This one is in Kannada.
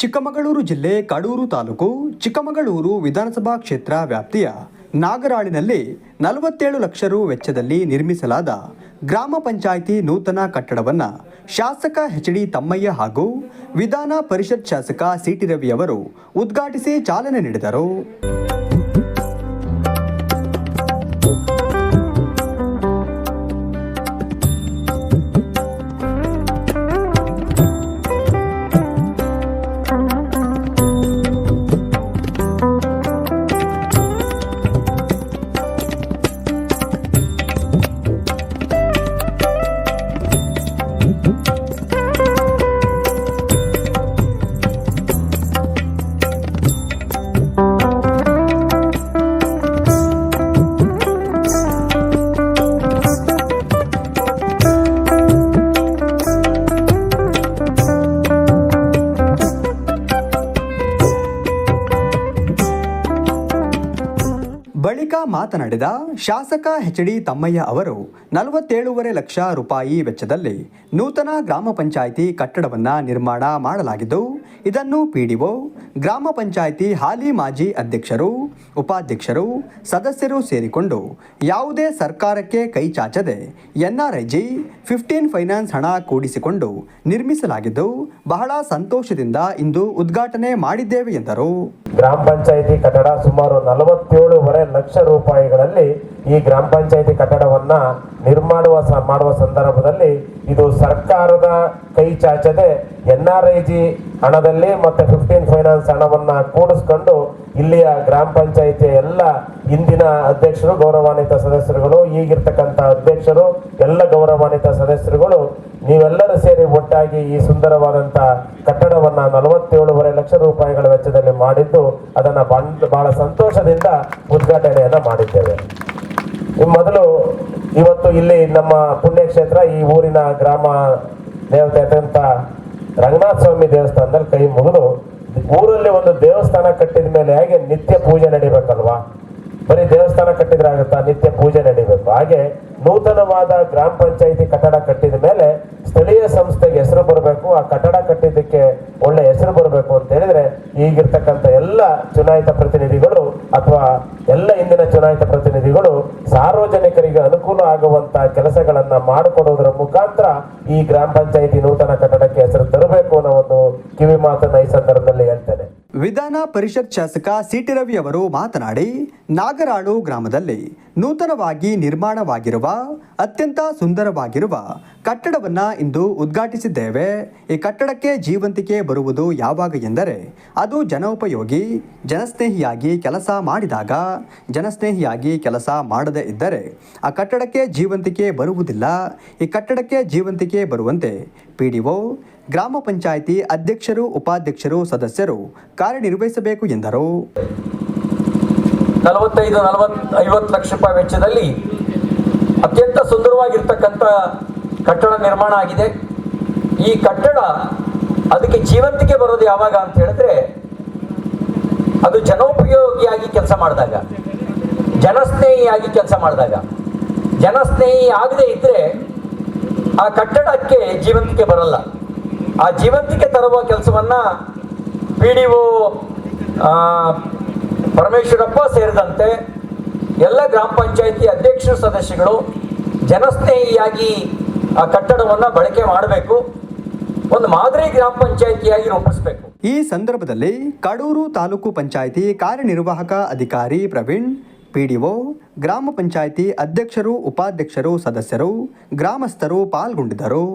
ಚಿಕ್ಕಮಗಳೂರು ಜಿಲ್ಲೆ ಕಡೂರು ತಾಲೂಕು ಚಿಕ್ಕಮಗಳೂರು ವಿಧಾನಸಭಾ ಕ್ಷೇತ್ರ ವ್ಯಾಪ್ತಿಯ ನಾಗರಾಳಿನಲ್ಲಿ ನಲವತ್ತೇಳು ಲಕ್ಷ ರು ವೆಚ್ಚದಲ್ಲಿ ನಿರ್ಮಿಸಲಾದ ಗ್ರಾಮ ಪಂಚಾಯಿತಿ ನೂತನ ಕಟ್ಟಡವನ್ನು ಶಾಸಕ ಎಚ್ ಡಿ ತಮ್ಮಯ್ಯ ಹಾಗೂ ವಿಧಾನ ಪರಿಷತ್ ಶಾಸಕ ಸಿಟಿ ರವಿ ಅವರು ಉದ್ಘಾಟಿಸಿ ಚಾಲನೆ ನೀಡಿದರು. ಬಳಿಕ ಮಾತನಾಡಿದ ಶಾಸಕ ಎಚ್ ಡಿ ತಮ್ಮಯ್ಯ ಅವರು, ನಲವತ್ತೇಳೂವರೆ ಲಕ್ಷ ರೂಪಾಯಿ ವೆಚ್ಚದಲ್ಲಿ ನೂತನ ಗ್ರಾಮ ಪಂಚಾಯಿತಿ ಕಟ್ಟಡವನ್ನು ನಿರ್ಮಾಣ ಮಾಡಲಾಗಿದ್ದು, ಇದನ್ನು ಪಿಡಿಒ ಗ್ರಾಮ ಪಂಚಾಯಿತಿ ಹಾಲಿ ಮಾಜಿ ಅಧ್ಯಕ್ಷರು, ಉಪಾಧ್ಯಕ್ಷರು, ಸದಸ್ಯರು ಸೇರಿಕೊಂಡು ಯಾವುದೇ ಸರ್ಕಾರಕ್ಕೆ ಕೈ ಚಾಚದೆ ಎನ್ಆರ್ಐಜಿ ಫಿಫ್ಟೀನ್ ಫೈನಾನ್ಸ್ ಹಣ ಕೂಡಿಸಿಕೊಂಡು ನಿರ್ಮಿಸಲಾಗಿದ್ದು, ಬಹಳ ಸಂತೋಷದಿಂದ ಇಂದು ಉದ್ಘಾಟನೆ ಮಾಡಿದ್ದೇವೆ ಎಂದರು. ಗ್ರಾಮ ಪಂಚಾಯಿತಿ ಕಟ್ಟಡ ಸುಮಾರು ನಲವತ್ತೇಳೂವರೆ ಲಕ್ಷ ರೂಪಾಯಿಗಳಲ್ಲಿ ಈ ಗ್ರಾಮ ಪಂಚಾಯಿತಿ ಕಟ್ಟಡವನ್ನ ನಿರ್ಮಾಣವ ಸ- ಮಾಡುವ ಸಂದರ್ಭದಲ್ಲಿ ಇದು ಸರ್ಕಾರದ ಕೈ ಚಾಚದೆ ಎನ್ ಆರ್ ಐ ಜಿ ಹಣದಲ್ಲಿ ಮತ್ತೆ ಫಿಫ್ಟೀನ್ ಫೈನಾನ್ಸ್ ಹಣವನ್ನ ಕೂಡಿಸ್ಕೊಂಡು ಇಲ್ಲಿಯ ಗ್ರಾಮ ಪಂಚಾಯಿತಿಯ ಎಲ್ಲ ಇಂದಿನ ಅಧ್ಯಕ್ಷರು, ಗೌರವಾನ್ವಿತ ಸದಸ್ಯರುಗಳು, ಈಗಿರ್ತಕ್ಕಂಥ ಅಧ್ಯಕ್ಷರು, ಎಲ್ಲ ಗೌರವಾನ್ವಿತ ಸದಸ್ಯರುಗಳು ನೀವೆಲ್ಲರೂ ಸೇರಿ ಒಟ್ಟಾಗಿ ಈ ಸುಂದರವಾದಂಥ ಕಟ್ಟಡವನ್ನ ನಲವತ್ತೇಳುವರೆ ಲಕ್ಷ ರೂಪಾಯಿಗಳ ವೆಚ್ಚದಲ್ಲಿ ಮಾಡಿದ್ದು, ಅದನ್ನ ಬಹಳ ಸಂತೋಷದಿಂದ ಉದ್ಘಾಟನೆಯನ್ನ ಮಾಡಿದ್ದೇವೆ. ಮೊದಲು ಇವತ್ತು ಇಲ್ಲಿ ನಮ್ಮ ಪುಣ್ಯಕ್ಷೇತ್ರ, ಈ ಊರಿನ ಗ್ರಾಮ ದೇವತೆ ಆದಂತ ರಂಗನಾಥ ಸ್ವಾಮಿ ದೇವಸ್ಥಾನದಲ್ಲಿ ಕೈ ಮುಗಿದು, ಊರಲ್ಲಿ ಒಂದು ದೇವಸ್ಥಾನ ಕಟ್ಟಿದ ಮೇಲೆ ಹೇಗೆ ನಿತ್ಯ ಪೂಜೆ ನಡಿಬೇಕಲ್ವಾ? ಬರೀ ದೇವಸ್ಥಾನ ಕಟ್ಟಿದ್ರೆ ಆಗುತ್ತಾ? ನಿತ್ಯ ಪೂಜೆ ನಡಿಬೇಕು. ಹಾಗೆ ನೂತನವಾದ ಗ್ರಾಮ ಪಂಚಾಯಿತಿ ಕಟ್ಟಡ ಕಟ್ಟಿದ ಮೇಲೆ ಆ ಕಟ್ಟಡ ಕಟ್ಟಿದ್ದಕ್ಕೆ ಒಳ್ಳೆ ಹೆಸರು ಬರಬೇಕು ಅಂತ ಹೇಳಿದ್ರೆ ಈಗಿರ್ತಕ್ಕಂಥ ಎಲ್ಲ ಚುನಾಯಿತ ಪ್ರತಿನಿಧಿಗಳು ಅಥವಾ ಎಲ್ಲ ಇಂದಿನ ಚುನಾಯಿತ ಪ್ರತಿನಿಧಿಗಳು ಸಾರ್ವಜನಿಕರಿಗೆ ಅನುಕೂಲ ಆಗುವಂತ ಕೆಲಸಗಳನ್ನ ಮಾಡಿಕೊಡೋದ್ರ ಮುಖಾಂತರ ಈ ಗ್ರಾಮ ಪಂಚಾಯಿತಿ ನೂತನ ಕಟ್ಟಡಕ್ಕೆ ಹೆಸರು ತರಬೇಕು ಅನ್ನೋ ಒಂದು ಕಿವಿ ಮಾತನ್ನ ಈ ಸಂದರ್ಭದಲ್ಲಿ ಹೇಳ್ತೇನೆ ವಿಧಾನ ಪರಿಷತ್ ಶಾಸಕ ಸಿಟಿ ರವಿ ಅವರು ಮಾತನಾಡಿ, ನಾಗರಾಳು ಗ್ರಾಮದಲ್ಲಿ ನೂತನವಾಗಿ ನಿರ್ಮಾಣವಾಗಿರುವ, ಅತ್ಯಂತ ಸುಂದರವಾಗಿರುವ ಕಟ್ಟಡವನ್ನ ಇಂದು ಉದ್ಘಾಟಿಸಿದ್ದೇವೆ. ಈ ಕಟ್ಟಡಕ್ಕೆ ಜೀವಂತಿಕೆ ಬರುವುದು ಯಾವಾಗ ಎಂದರೆ, ಅದು ಜನೋಪಯೋಗಿ, ಜನಸ್ನೇಹಿಯಾಗಿ ಕೆಲಸ ಮಾಡಿದಾಗ, ಜನಸ್ನೇಹಿಯಾಗಿ ಕೆಲಸ ಮಾಡದೇ ಇದ್ದರೆ ಆ ಕಟ್ಟಡಕ್ಕೆ ಜೀವಂತಿಕೆ ಬರುವುದಿಲ್ಲ. ಈ ಕಟ್ಟಡಕ್ಕೆ ಜೀವಂತಿಕೆ ಬರುವಂತೆ ಪಿ ಗ್ರಾಮ ಪಂಚಾಯಿತಿ ಅಧ್ಯಕ್ಷರು, ಉಪಾಧ್ಯಕ್ಷರು, ಸದಸ್ಯರು ಕಾರ್ಯನಿರ್ವಹಿಸಬೇಕು ಎಂದರು. ನಲವತ್ತೈದು ನಲವತ್ ಐವತ್ತು ಲಕ್ಷ ರೂಪಾಯಿ ವೆಚ್ಚದಲ್ಲಿ ಅತ್ಯಂತ ಸುಂದರವಾಗಿರ್ತಕ್ಕಂಥ ಕಟ್ಟಡ ನಿರ್ಮಾಣ ಆಗಿದೆ. ಈ ಕಟ್ಟಡ ಅದಕ್ಕೆ ಜೀವಂತಿಕೆ ಬರೋದು ಯಾವಾಗ ಅಂತ ಹೇಳಿದ್ರೆ ಅದು ಜನೋಪಯೋಗಿಯಾಗಿ ಕೆಲಸ ಮಾಡಿದಾಗ, ಜನಸ್ನೇಹಿಯಾಗಿ ಕೆಲಸ ಮಾಡಿದಾಗ, ಜನಸ್ನೇಹಿ ಆಗದೇ ಇದ್ದರೆ ಆ ಕಟ್ಟಡಕ್ಕೆ ಜೀವಂತಿಕೆ ಬರಲ್ಲ. ಆ ಜೀವಂತಿಕೆ ತರುವ ಕೆಲಸವನ್ನ ಪಿ ಡಿ ಒ ಪರಮೇಶ್ವರಪ್ಪ ಸೇರಿದಂತೆ ಎಲ್ಲ ಗ್ರಾಮ ಪಂಚಾಯಿತಿ ಅಧ್ಯಕ್ಷರು ಸದಸ್ಯಗಳು ಜನಸ್ನೇಹಿಯಾಗಿ ಆ ಕಟ್ಟಡವನ್ನು ಬಳಕೆ ಮಾಡಬೇಕು. ಒಂದು ಮಾದರಿ ಗ್ರಾಮ ಪಂಚಾಯಿತಿಯಾಗಿ ರೂಪಿಸಬೇಕು. ಈ ಸಂದರ್ಭದಲ್ಲಿ ಕಡೂರು ತಾಲೂಕು ಪಂಚಾಯಿತಿ ಕಾರ್ಯನಿರ್ವಾಹಕ ಅಧಿಕಾರಿ ಪ್ರವೀಣ್ ಪಿಡಿಒ ಗ್ರಾಮ ಪಂಚಾಯಿತಿ ಅಧ್ಯಕ್ಷರು, ಉಪಾಧ್ಯಕ್ಷರು, ಸದಸ್ಯರು, ಗ್ರಾಮಸ್ಥರು ಪಾಲ್ಗೊಂಡಿದ್ದರು.